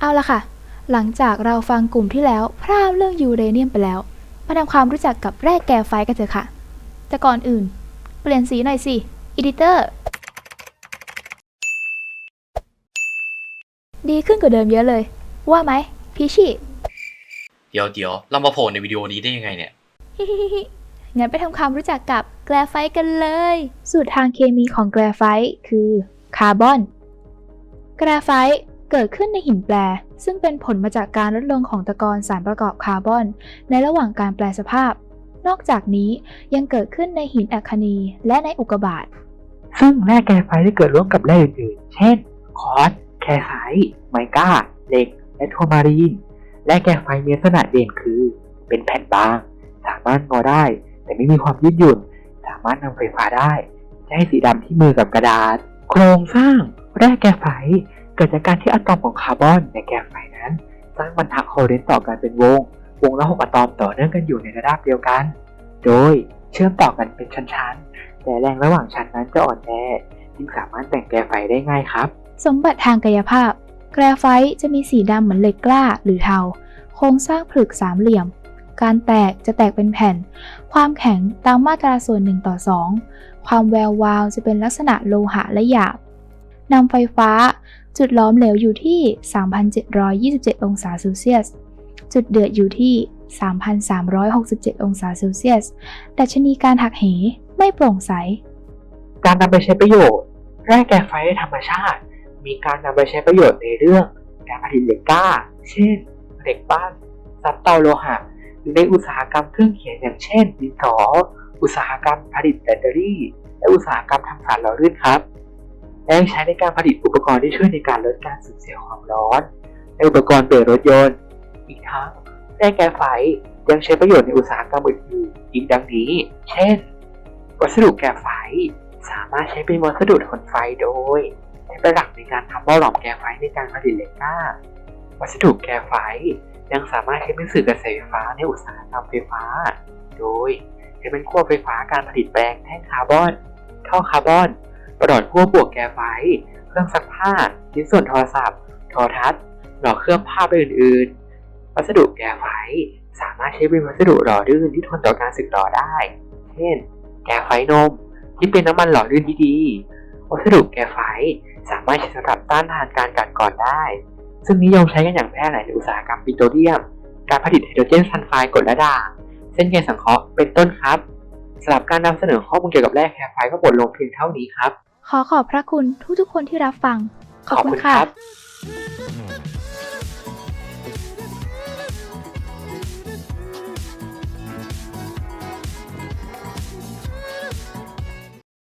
เอาละค่ะ หลังจากเราฟังกลุ่มที่แล้วพร่ำเรื่องยูเรเนียมไปแล้ว มาทำความรู้จักกับแร่แกไฟต์กันเถอะค่ะ แต่ก่อนอื่น เปลี่ยนสีหน่อยสิอีดิเตอร์ดีขึ้นกว่าเดิมเยอะเลย ว่าไหมพีชี่เดี๋ยวเดี๋ยวเรามาโผล่ในวิดีโอนี้ได้ยังไงเนี่ยฮิฮิฮิฮิงั้นไปทำความรู้จักกับแกรไฟต์กันเลย สูตรทางเคมีของแกรไฟต์คือคาร์บอน แกรไฟต์ เกิดขึ้นในหินแปร ซึ่งเป็นผลมาจากการลดลงของตะกอนสารประกอบคาร์บอน ในระหว่างการแปลสภาพ นอกจากนี้ยังเกิดขึ้นในหินอัคนีและในอุกกาบาตซึ่งแร่แกรไฟได้เกิดร่วมกับแร่อื่นๆ เช่น คอร์สแคลไซต์ไมก้าเหล็ก และทัวมารีน แร่แกรไฟมีลักษณะเด่นคือ เป็นแผ่นบาง สามารถงอได้ แต่ไม่มีความยืดหยุ่น สามารถนำไฟฟ้าได้ให้สีดำที่มือกับกระดาษ โครงสร้าง แร่แกรไฟ กิดจากการที่อะตอมของคาร์บอนในแกรไฟนั้นสร้างบรรทัดโคเรนต่อกันเป็นวง วงละหกอะตอมต่อเนื่องกันอยู่ในระดับเดียวกัน โดยเชื่อมต่อกันเป็นชั้นๆ แต่แรงระหว่างชั้นนั้นจะอ่อนแอจึงสามารถแต่งแกรไฟได้ง่ายครับ สมบัติทางกายภาพ แกรไฟจะมีสีดำเหมือนเหล็กกล้าหรือเทา โครงสร้างผลึกสามเหลี่ยม การแตกจะแตกเป็นแผ่น ความแข็งตามมาตราส่วน1ต่อ2 ความแวววาวจะเป็นลักษณะโลหะและหยาบนำไฟฟ้า จุดล้อมเหลวอยู่ที่ 3,727 องศาเซลเซียส จุดเดือดอยู่ที่ 3,367 องศาเซลเซียส ดัชนีการหักเหไม่โปร่งใส การนำไปใช้ประโยชน์ แร่แกรไฟธรรมชาติ มีการนำไปใช้ประโยชน์ในเรื่อง การผลิตเหล็กกล้า เช่น เหล็กปั้นซับเตาโลหะ หรือในอุตสาหกรรมเครื่องเขียนอย่างเช่นดินสออุตสาหกรรมผลิตแบตเตอรี่ และอุตสาหกรรมทำสารหล่อลื่นครับ และยังใช้ในการผลิตอุปกรณ์ที่ช่วยในการลดการสูญเสียความร้อนในอุปกรณ์เบรกรถยนต์ อีกทั้งแร่แกรไฟยังใช้ประโยชน์ในอุตสาหกรรมอื่นๆอีกดังนี้ เช่น วัสดุแกรไฟสามารถใช้เป็นวัสดุทนไฟโดยใช้ประดับในการทำหม้อหลอมแกรไฟในการผลิตเหล็กก้า วัสดุแกรไฟยังสามารถใช้เป็นสื่อกระแสไฟฟ้าในอุตสาหกรรมไฟฟ้า โดยใช้เป็นขั้วไฟฟ้าการผลิตแปลงแท่งคาร์บอนท่อคาร์บอน ประหลอดขั้วบวกแกรไฟ เครื่องซักผ้าชิ้นส่วนโทรศัพท์ โทรทัศน์หล่อเครื่องภาพและอื่นๆ วัสดุแกรไฟ สามารถใช้เป็นวัสดุหล่อลื่นที่ทนต่อการสึกหรอได้ เช่น แกรไฟนม ที่เป็นน้ำมันหล่อลื่นที่ดี วัสดุแกรไฟสามารถใช้สำหรับต้านทานการกัดกร่อนได้ ซึ่งนิยมใช้กันอย่างแพร่หลายในอุตสาหกรรมปิโตรเลียม การผลิตไฮโดรเจนซัลไฟด์กรดและด่างเส้นใยสังเคราะห์เป็นต้นครับสำหรับการนำเสนอข้อมูลเกี่ยวกับแร่แกรไฟก็หมดลงเพียงเท่านี้ครับ ขอขอบพระคุณทุกๆคนที่รับฟัง ขอบคุณค่ะรับ